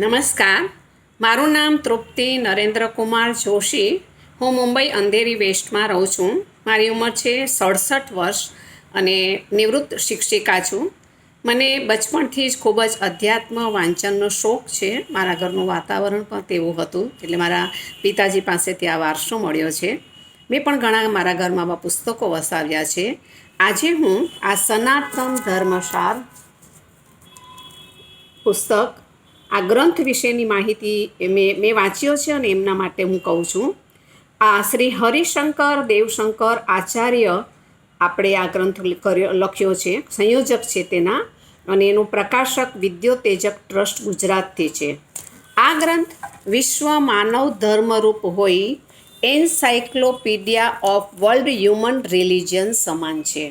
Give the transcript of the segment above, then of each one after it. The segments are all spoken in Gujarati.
નમસ્કાર. મારું નામ તૃપ્તિ નરેન્દ્ર કુમાર જોશી. હું મુંબઈ અંધેરી વેસ્ટમાં રહું છું. મારી ઉંમર છે સડસઠ વર્ષ અને નિવૃત્ત શિક્ષિકા છું. મને બચપણથી જ ખૂબ જ અધ્યાત્મ વાંચનનો શોખ છે. મારા ઘરનું વાતાવરણ પણ તેવું હતું. એટલે મારા પિતાજી પાસેથી આ વારસો મળ્યો છે. મેં પણ ઘણા મારા ઘરમાં આવા પુસ્તકો વસાવ્યા છે. આજે હું આ સનાતન ધર્મસાર પુસ્તક આ ગ્રંથ વિશેની માહિતી મેં મેં વાંચ્યો છે અને એમના માટે હું કહું છું. આ શ્રી હરિશંકર દેવશંકર આચાર્ય આપણે આ ગ્રંથ લખ્યો છે, સંયોજક છે તેના અને એનું પ્રકાશક વિદ્યોતેજક ટ્રસ્ટ ગુજરાતથી છે. આ ગ્રંથ વિશ્વ માનવ ધર્મરૂપ હોય encyclopedia of world human religion સમાન છે.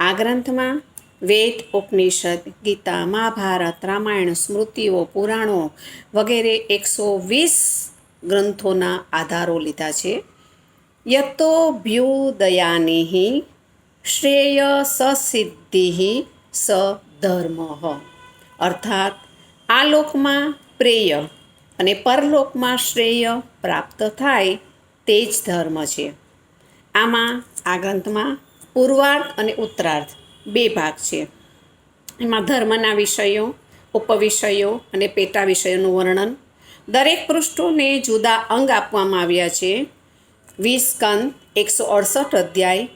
આ ગ્રંથમાં વેદ, ઉપનિષદ, ગીતા, મહાભારત, રામાયણ, સ્મૃતિઓ, પુરાણો વગેરે એકસો વીસ ગ્રંથોના આધારો લીધા છે. યતો યતોભ્યુદયાનિ શ્રેય સસિદ્ધિ સ ધર્મ. અર્થાત, આ લોકમાં પ્રેય અને પરલોકમાં શ્રેય પ્રાપ્ત થાય તે જ ધર્મ છે. આમાં આ ગ્રંથમાં પૂર્વાર્થ અને ઉત્તરાર્ધ બે ભાગ છે. એમાં ધર્મના વિષયો, ઉપવિષયો અને પેટા વિષયોનું વર્ણન. દરેક પૃષ્ઠોને જુદા અંગ આપવામાં આવ્યા છે. વીસ કંદ એકસો અડસઠ અધ્યાય,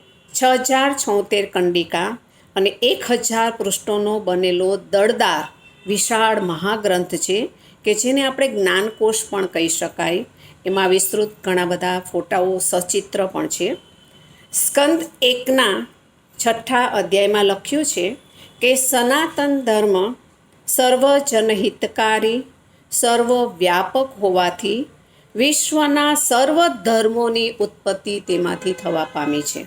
છ હજાર છોતેર કંડિકા અને એક હજાર પૃષ્ઠોનો બનેલો દળદાર, વિશાળ મહાગ્રંથ છે કે જેને આપણે જ્ઞાનકોશ પણ કહી શકાય. એમાં વિસ્તૃત ઘણા બધા ફોટાઓ સચિત્ર પણ છે. સ્કંદ એકના છઠ્ઠા અધ્યાયમાં લખ્યું છે કે સનાતન ધર્મ સર્વ જનહિતકારી સર્વ હોવાથી વિશ્વના સર્વ ધર્મોની ઉત્પત્તિ તેમાંથી થવા પામી છે.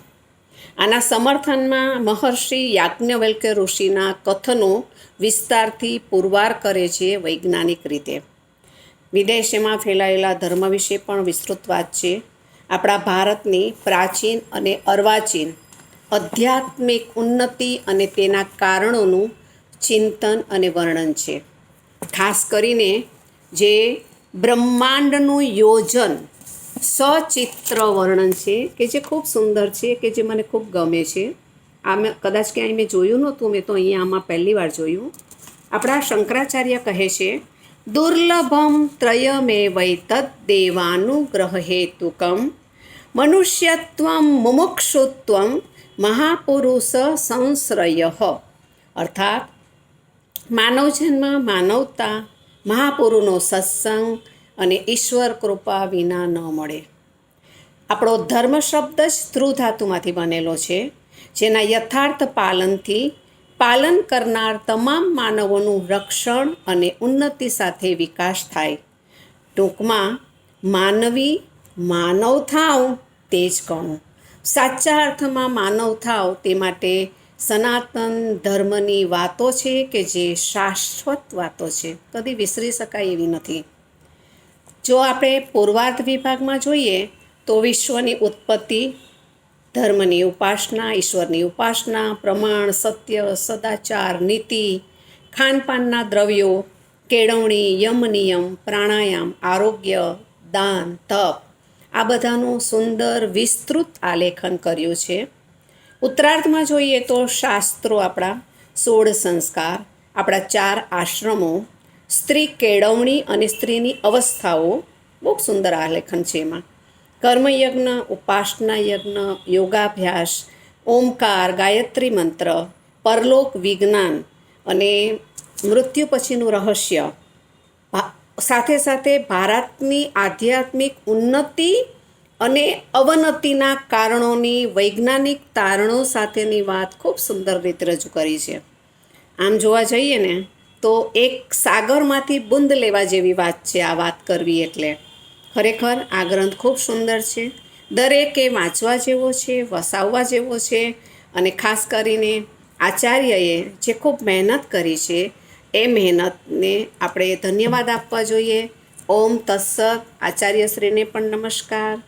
આના સમર્થનમાં મહર્ષિ યાજ્ઞવલ્ક્ય ઋષિના કથનો વિસ્તારથી પુરવાર કરે છે વૈજ્ઞાનિક રીતે. વિદેશમાં ફેલાયેલા ધર્મ વિશે પણ વિસ્તૃત વાત છે. આપણા ભારતની પ્રાચીન અને અર્વાચીન આધ્યાત્મિક ઉન્નતિ અને તેના કારણોનું ચિંતન અને વર્ણન છે. ખાસ કરીને જે બ્રહ્માંડનું યોજન સચિત્ર વર્ણન છે, કે જે ખૂબ સુંદર છે, કે જે મને ખૂબ ગમે છે. આ મેં કદાચ ક્યાંય મેં જોયું નહોતું, મેં તો અહીંયા આમાં પહેલી વાર જોયું. આપણા શંકરાચાર્ય કહે છે, દુર્લભમ ત્રયમે વૈ તદ્દેવાનુગ્રહ હેતુકમ. મનુષ્યત્વમ મુમુક્ષુત્વમ મહાપુરુષ સંશ્રય. અર્થાત માનવ જન્મ માનવતા, મહાપુરુનો સત્સંગ અને ઈશ્વર કૃપા વિના ન મળે. આપણો ધર્મ શબ્દ જ ધ્રુવ ધાતુમાંથી બનેલો છે, જેના યથાર્થ પાલનથી પાલન કરનાર તમામ માનવોનું રક્ષણ અને ઉન્નતિ સાથે વિકાસ થાય. ટૂંકમાં, માનવી માનવ થાવ તે જ કહું સાચા અર્થમાં માનવ થાવ તે માટે સનાતન ધર્મની વાતો છે કે જે શાશ્વત વાતો છે. કદી વિસરી શકાય એવી નથી. જો આપણે પૂર્વાર્ધ વિભાગમાં જોઈએ, તો વિશ્વની ઉત્પત્તિ, ધર્મની ઉપાસના, ઈશ્વરની ઉપાસના, પ્રમાણ, સત્ય, સદાચાર, નીતિ, ખાનપાનના દ્રવ્યો, કેળવણી, યમ નિયમ, પ્રાણાયામ, આરોગ્ય, દાન, તપ આ બધાનું સુંદર વિસ્તૃત આલેખન કર્યું છે. ઉત્તરાર્ધમાં જોઈએ તો શાસ્ત્રો આપણા સોળ સંસ્કાર, આપણા ચાર આશ્રમો, સ્ત્રી કેળવણી અને સ્ત્રીની અવસ્થાઓ, બહુ સુંદર આલેખન છે એમાં. કર્મયજ્ઞ, ઉપાસના યજ્ઞ, યોગાભ્યાસ, ઓમકાર, ગાયત્રી મંત્ર, પરલોક વિજ્ઞાન અને મૃત્યુ પછીનું રહસ્ય સાથે સાથે ભારતની આધ્યાત્મિક ઉન્નતિ અને અવનતિના કારણોની વૈજ્ઞાનિક તારણો સાથેની વાત ખૂબ સુંદર રીતે રજૂ કરી છે. આમ જોવા જઈએ ને, તો એક સાગરમાંથી બુંદ લેવા જેવી વાત છે આ વાત કરવી એટલે. ખરેખર આ ગ્રંથ ખૂબ સુંદર છે. દરેકે વાંચવા જેવો છે, વસાવવા જેવો છે અને ખાસ કરીને આચાર્યએ જે ખૂબ મહેનત કરી છે એ મહેનતને આપણે ધન્યવાદ આપવા જોઈએ. ઓમ તત્સત. આચાર્યશ્રીને પણ નમસ્કાર.